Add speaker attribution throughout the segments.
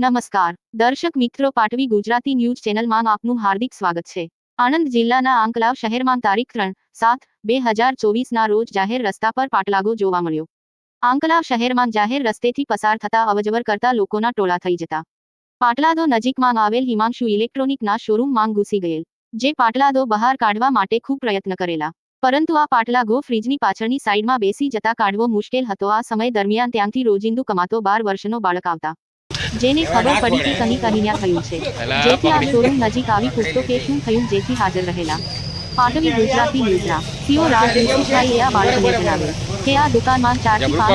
Speaker 1: નમસ્કાર. દર્શક મિત્રો, પાટવી ગુજરાતી ન્યૂઝ ચેનલમાં આપનું હાર્દિક સ્વાગત છે. આણંદ જિલ્લાના આંકલાવ શહેરમાં તારીખ ત્રણ સાત બે હજાર ચોવીસના રોજ જાહેર રસ્તા પર પાટલાગો જોવા મળ્યો. આંકલાવ શહેરમાં જાહેર રસ્તેથી પસાર થતા અવજવર કરતા લોકોના ટોળા થઈ જતા. પાટલાદો નજીકમાં આવેલ હિમાંશુ ઇલેક્ટ્રોનિકના શોરૂમમાં ઘૂસી ગયેલ, જે પાટલાદો બહાર કાઢવા માટે ખૂબ પ્રયત્ન કરેલા. પરંતુ આ પાટલાગો ફ્રીજની પાછળની સાઈડમાં બેસી જતા કાઢવો મુશ્કેલ હતો. આ સમય દરમિયાન ત્યાંથી રોજિંદુ કમાતો બાર વર્ષનો બાળક આવતા. જેને ખબર પડી કે કહી અહીંયા થયું છે. જેથી આ શોરૂમ નજીક આવી પૂછતો કે શું થયું જેથી હાજર રહેલા. પાટવી ગુજરાતી ન્યૂઝના સીઓ રાજ યુસુફભાઈએ આ બાળકને જણાવ્યું કે આ દુકાનમાં ચારથી પાંચ.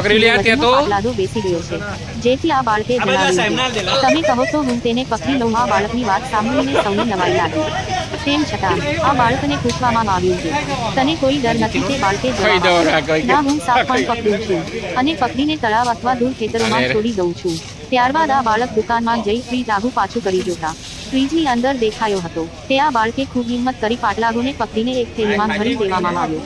Speaker 1: પાટલાદો બેસી ગયો છે. જેથી આ બાળકે જણાવ્યું તમે કહો તો હું તેને પકડી લઉં આ બાળકની વાત સાંભળીને સૌને નવાઈ લાગી. તેમ છતાં આ બાળકને પૂછવામાં આવ્યું છે. તને કોઈ ડર નથી તે બાળકે જવાબ ના હું સાપ પણ પકડું છું અને પકડીને તળાવ અથવા દૂર ખેતરોમાં છોડી દઉં છું. ત્યારબાદ આ બાળક દુકાનમાં જઈ ફ્રીજ આગુ પાછું કરી જોતા. ફ્રીજની અંદર દેખાયો હતો. તે આ બાળકે ખૂબ હિંમત કરી પાટલાગોને પકડીને એક થેલીમાં ભરી દેવામાં આવ્યો.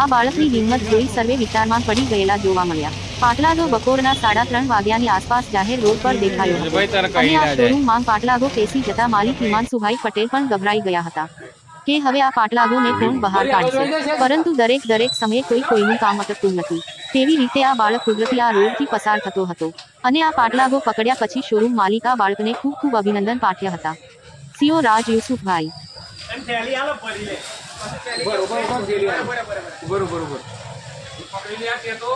Speaker 1: આ બાળકની હિંમત જોઈ સર્વે વિચારમાં પડી ગયેલા જોવા મળ્યા. પાટલાગો બપોરના સાડા ત્રણ વાગ્યાની આસપાસ જાહેર રોડ પર દેખાયો હતો. અને આ શોરૂમમાં પાટલાગો પેસી જતા માલિક હિમાંશુભાઈ પટેલ પણ ગભરાઈ ગયા હતા કે હવે આ પાટલાગોને કોણ બહાર કાઢશે? પરંતુ દરેક દરેક સમયે કોઈ કોઈનું કામ અટકતું નથી. તેવી રીતે આ બાળક કુદરતી આ રોડથી પસાર થતો હતો. અને આ પાટલાગો પકડ્યા પછી શોરૂમ માલિક આ બાળકને ખૂબ ખૂબ અભિનંદન પાઠ્યા હતા. સીઓ રાજ યુસુફભાઈ.
Speaker 2: બરોબર બરોબર બરોબર. બરોબર પકડી લે કે તો